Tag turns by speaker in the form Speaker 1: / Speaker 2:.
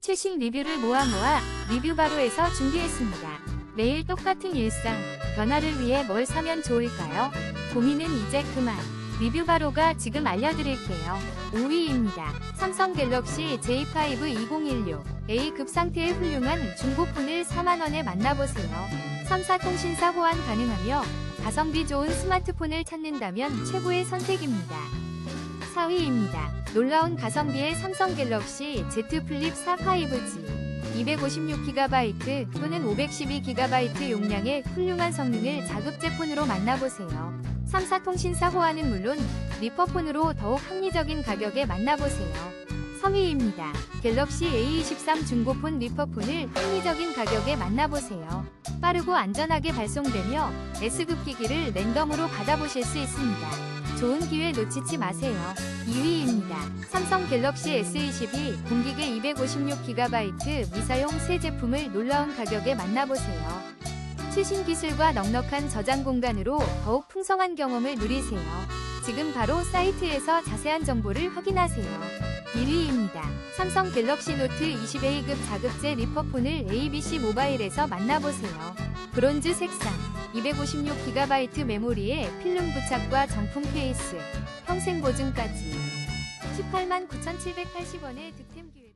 Speaker 1: 최신 리뷰를 모아 모아 리뷰 바로에서 준비했습니다. 매일 똑같은 일상, 변화를 위해 뭘 사면 좋을까요? 고민은 이제 그만. 리뷰 바로가 지금 알려드릴게요. 5위입니다. 삼성 갤럭시 J5 2016 A급 상태의 훌륭한 중고폰을 4만원에 만나보세요. 3사 통신사 호환 가능하며 가성비 좋은 스마트폰을 찾는다면 최고의 선택입니다. 4위입니다. 놀라운 가성비의 삼성 갤럭시 Z 플립 4 5G 256GB 또는 512GB 용량의 훌륭한 성능을 자급제 폰으로 만나보세요. 3사 통신사 호환은 물론 리퍼폰으로 더욱 합리적인 가격에 만나보세요. 3위입니다. 갤럭시 A23 중고폰 리퍼폰을 합리적인 가격에 만나보세요. 빠르고 안전하게 발송되며 S급 기기를 랜덤으로 받아보실 수 있습니다. 좋은 기회 놓치지 마세요. 2위입니다. 삼성 갤럭시 S22 공기계 256GB 미사용 새 제품을 놀라운 가격에 만나보세요. 최신 기술과 넉넉한 저장 공간으로 더욱 풍성한 경험을 누리세요. 지금 바로 사이트에서 자세한 정보를 확인하세요. 1위입니다. 삼성 갤럭시 노트 20A급 자급제 리퍼폰을 ABC 모바일에서 만나보세요. 브론즈 색상, 256GB 메모리에 필름 부착과 정품 케이스, 평생 보증까지 189,780원의 득템 기회